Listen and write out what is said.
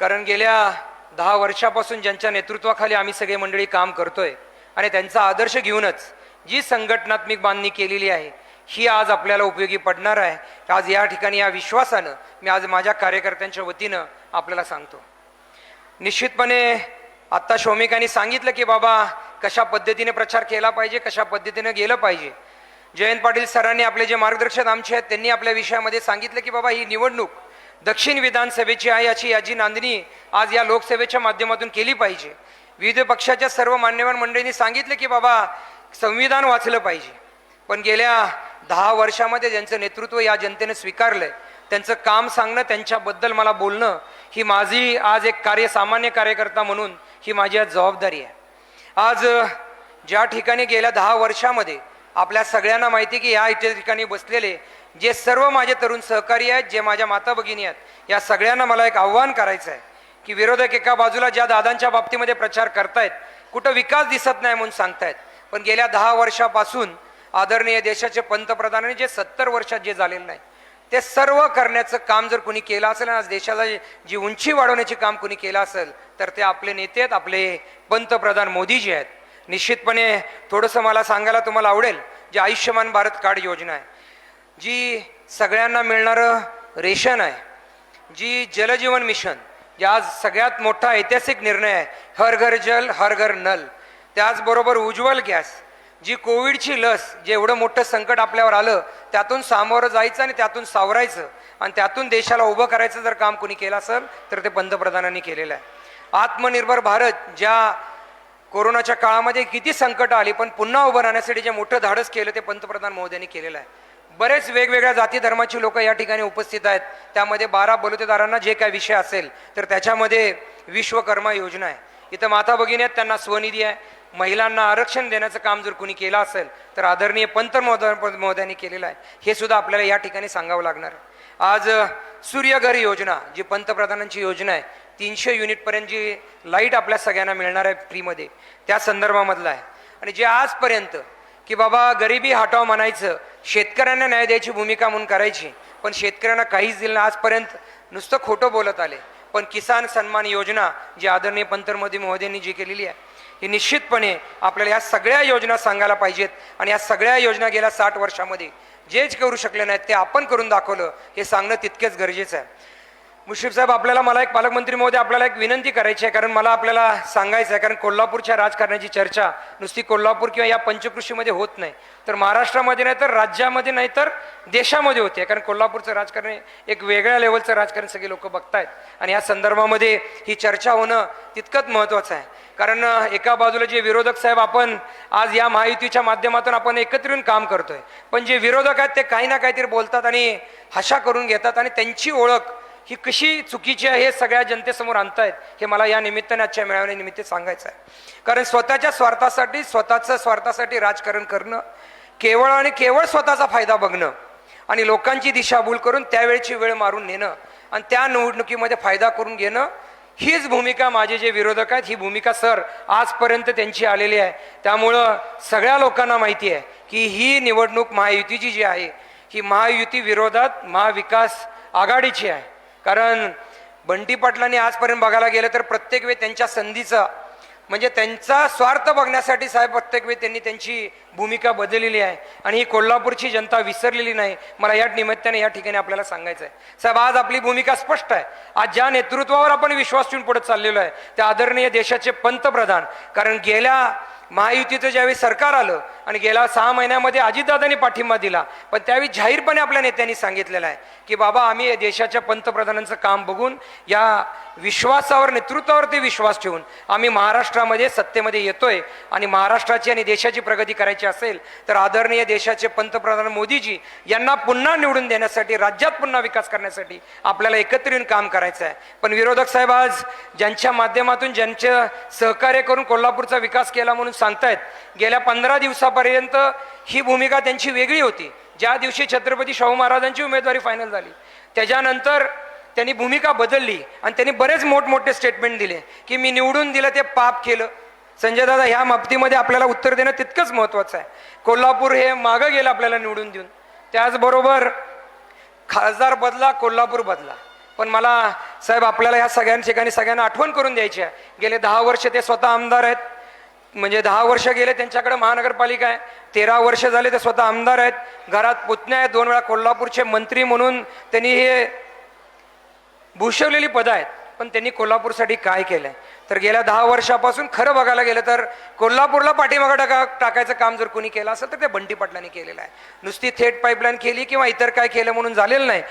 कारण गेल्या दहा वर्षापासून ज्यांच्या नेतृत्वाखाली आम्ही सगळे मंडळी काम करतोय आणि त्यांचा आदर्श घेऊनच जी संघटनात्मक बांधणी केलेली आहे ही आज आपल्याला उपयोगी पडणार आहे. आज या ठिकाणी या विश्वासानं मी आज माझ्या कार्यकर्त्यांच्या वतीनं आपल्याला सांगतो. निश्चितपणे आत्ता शौमिकांनी सांगितलं की बाबा कशा पद्धतीने प्रचार केला पाहिजे कशा पद्धतीने गेलं पाहिजे. जयंत पाटील सरांनी आपले जे मार्गदर्शक आमचे आहेत त्यांनी आपल्या विषयामध्ये सांगितलं की बाबा ही निवडणूक दक्षिण विधानसभेची आहे याची याची नांदणी आज या लोकसभेच्या माध्यमातून केली पाहिजे. विविध पक्षाच्या सर्व मान्यवर मंडळींनी सांगितलं की बाबा संविधान वाचलं पाहिजे. पण गेल्या दहा वर्षामध्ये ज्यांचं नेतृत्व या जनतेने स्वीकारलंय त्यांचं काम सांगणं त्यांच्याबद्दल मला बोलणं ही माझी आज एक कार्य सामान्य कार्यकर्ता म्हणून ही माझी आज जबाबदारी आहे. आज ज्या ठिकाणी गेल्या दहा वर्षामध्ये आपल्या सगळ्यांना माहिती की या इथे ठिकाणी बसलेले जे सर्व माझे तरुण सहकारी आहेत जे माझ्या माता भगिनी आहेत या सगळ्यांना मला एक आव्हान करायचं आहे की विरोधक एका बाजूला ज्या दादांच्या बाबतीमध्ये प्रचार करतायत कुठं विकास दिसत नाही म्हणून सांगतायत. पण गेल्या दहा वर्षापासून आदरणीय देशाचे पंतप्रधानांनी जे सत्तर वर्षात जे झालेलं नाही ते सर्व करण्याचं काम जर कुणी केलं असेल आणि आज देशाला जी उंची वाढवण्याचे काम कुणी केलं असेल तर ते आपले नेते आहेत आपले पंतप्रधान मोदीजी आहेत. निश्चितपणे थोडंसं मला सांगायला तुम्हाला आवडेल जे आयुष्यमान भारत कार्ड योजना आहे जी सगळ्यांना मिळणारं रेशन आहे जी जलजीवन मिशन जे आज सगळ्यात मोठा ऐतिहासिक निर्णय आहे हर घर जल हर घर नल. त्याचबरोबर उज्ज्वल गॅस जी कोविडची लस जे एवढं मोठं संकट आपल्यावर आलं त्यातून सामोरं जायचं आणि त्यातून सावरायचं आणि त्यातून देशाला उभं करायचं जर काम कोणी केलं असेल तर ते पंतप्रधानांनी केलेलं आहे. आत्मनिर्भर भारत ज्या कोरोनाच्या काळामध्ये किती संकट आली पण पुन्हा उभं राहण्यासाठी जे मोठं धाडस केलं ते पंतप्रधान महोदयांनी केलेलं आहे. बरेच वेगवेगळ्या जाती धर्माची लोक या ठिकाणी उपस्थित आहेत. त्यामध्ये बारा बलुतेदारांना जे काय विषय असेल तर त्याच्यामध्ये विश्वकर्मा योजना आहे. इथं माता भगिनी आहेत त्यांना स्वनिधी आहे. महिलांना आरक्षण देण्याचं काम जर कुणी केलं असेल तर आदरणीय पंत महोदयांनी केलेलं आहे. हे सुद्धा आपल्याला या ठिकाणी सांगावं लागणार आहे. आज सूर्यघर योजना जी पंतप्रधानांची योजना आहे तीनशे युनिटपर्यंत जी लाइट आपल्या सगळ्यांना मिळणार आहे फ्रीमध्ये त्या संदर्भामधलं आहे. आणि जे आजपर्यंत की बाबा गरिबी हटाव म्हणायचं. शेतकऱ्यांना न्याय द्यायची भूमिका म्हणून करायची. पण शेतकऱ्यांना काहीच दिलं नाही. आजपर्यंत नुसतं खोटं बोलत आले. पण किसान सन्मान योजना जी आदरणीय पंतप्रधान महोदयांनी जी केलेली आहे ही निश्चितपणे आपल्याला या सगळ्या योजना सांगायला पाहिजेत. आणि या सगळ्या योजना गेल्या साठ वर्षामध्ये जेच करू शकले नाहीत ते आपण करून दाखवलं हे सांगणं तितकेच गरजेचं आहे. मुश्रीफ साहेब आपल्याला मला एक पालकमंत्री महोदय आपल्याला एक विनंती करायची आहे कारण मला आपल्याला सांगायचं आहे कारण कोल्हापूरच्या राजकारणाची चर्चा नुसती कोल्हापूर किंवा या पंचकृषीमध्ये होत नाही. तर महाराष्ट्रामध्ये नाही तर राज्यामध्ये नाही तर देशामध्ये होते कारण कोल्हापूरचं राजकारण एक वेगळ्या लेवलचं राजकारण सगळे लोक बघतायत. आणि या संदर्भामध्ये ही चर्चा होणं तितकंच महत्त्वाचं आहे. कारण एका बाजूला जे विरोधक साहेब आपण आज या महायुतीच्या माध्यमातून आपण एकत्र येऊन काम करतोय पण जे विरोधक आहेत ते काही ना काहीतरी बोलतात आणि हशा करून घेतात आणि त्यांची ओळख ही कशी चुकीची आहे हे सगळ्या जनतेसमोर आणतायत हे मला या निमित्ताने आजच्या मेळाव्यानिमित्त सांगायचं आहे. कारण स्वतःच्या स्वार्थासाठी स्वतःचं स्वार्थासाठी राजकारण करणं केवळ आणि केवळ स्वतःचा फायदा बघणं आणि लोकांची दिशाभूल करून त्यावेळची वेळ मारून नेणं आणि त्या निवडणुकीमध्ये फायदा करून घेणं हीच भूमिका माझे जे विरोधक आहेत ही भूमिका सर आजपर्यंत त्यांची आलेली आहे. त्यामुळं सगळ्या लोकांना माहिती आहे की ही निवडणूक महायुतीची जी आहे ही महायुती विरोधात महाविकास आघाडीची आहे. कारण बंटी पाटलांनी आजपर्यंत बघायला गेलं तर प्रत्येक वेळी त्यांच्या संधीचा म्हणजे त्यांचा स्वार्थ बघण्यासाठी साहेब प्रत्येक वेळी त्यांनी त्यांची भूमिका बदललेली आहे. आणि ही कोल्हापूरची जनता विसरलेली नाही. मला या निमित्ताने या ठिकाणी आपल्याला सांगायचं आहे साहेब आज आपली भूमिका स्पष्ट आहे. आज ज्या नेतृत्वावर आपण विश्वास ठेवून पुढे चाललेलो आहे त्या आदरणीय देशाचे पंतप्रधान. कारण गेल्या महायुतीचं ज्यावेळी सरकार आलं आणि गेल्या सहा महिन्यामध्ये अजितदादांनी पाठिंबा दिला. पण त्यावेळी जाहीरपणे आपल्या नेत्यांनी सांगितलेलं आहे की बाबा आम्ही देशाच्या पंतप्रधानांचं काम बघून या विश्वासावर नेतृत्वावरती विश्वास ठेवून आम्ही महाराष्ट्रामध्ये सत्तेमध्ये येतोय आणि महाराष्ट्राची आणि देशाची प्रगती करायची असेल तर आदरणीय देशाचे पंतप्रधान मोदीजी यांना पुन्हा निवडून देण्यासाठी राज्यात पुन्हा विकास करण्यासाठी आपल्याला एकत्र येऊन काम करायचं आहे. पण विरोधक साहेब आज ज्यांच्या माध्यमातून ज्यांचं सहकार्य करून कोल्हापूरचा विकास केला म्हणून सांगतायत गेल्या पंधरा दिवसापर्यंत ही भूमिका त्यांची वेगळी होती. ज्या दिवशी छत्रपती शाहू महाराजांची उमेदवारी फायनल झाली त्याच्यानंतर त्यांनी भूमिका बदलली आणि त्यांनी बरेच मोठमोठे स्टेटमेंट दिले की मी निवडून दिलं ते पाप केलं. संजय दादा ह्या बाबतीमध्ये आपल्याला उत्तर देणं तितकंच महत्त्वाचं आहे. कोल्हापूर हे मागं गेलं आपल्याला निवडून देऊन. त्याचबरोबर खासदार बदला कोल्हापूर बदला. पण मला साहेब आपल्याला ह्या सगळ्या ठिकाणी सगळ्यांना आठवण करून द्यायची आहे. गेले दहा वर्ष ते स्वतः आमदार आहेत. म्हणजे दहा वर्ष गेले त्यांच्याकडे महानगरपालिका आहे. तेरा वर्ष झाले ते स्वतः आमदार आहेत. घरात पुतण्या आहेत. दोन वेळा कोल्हापूरचे मंत्री म्हणून त्यांनी हे भूषवलेली पदं आहेत. पण त्यांनी कोल्हापूरसाठी काय केलंय? तर गेल्या दहा वर्षापासून खरं बघायला गेलं तर कोल्हापूरला पाठीमागं टाका टाकायचं काम जर कोणी केलं असेल तर ते बंटी पाटलांनी केलेलं आहे. नुसती थेट पाईपलाईन केली किंवा इतर काय केलं म्हणून झालेलं नाही.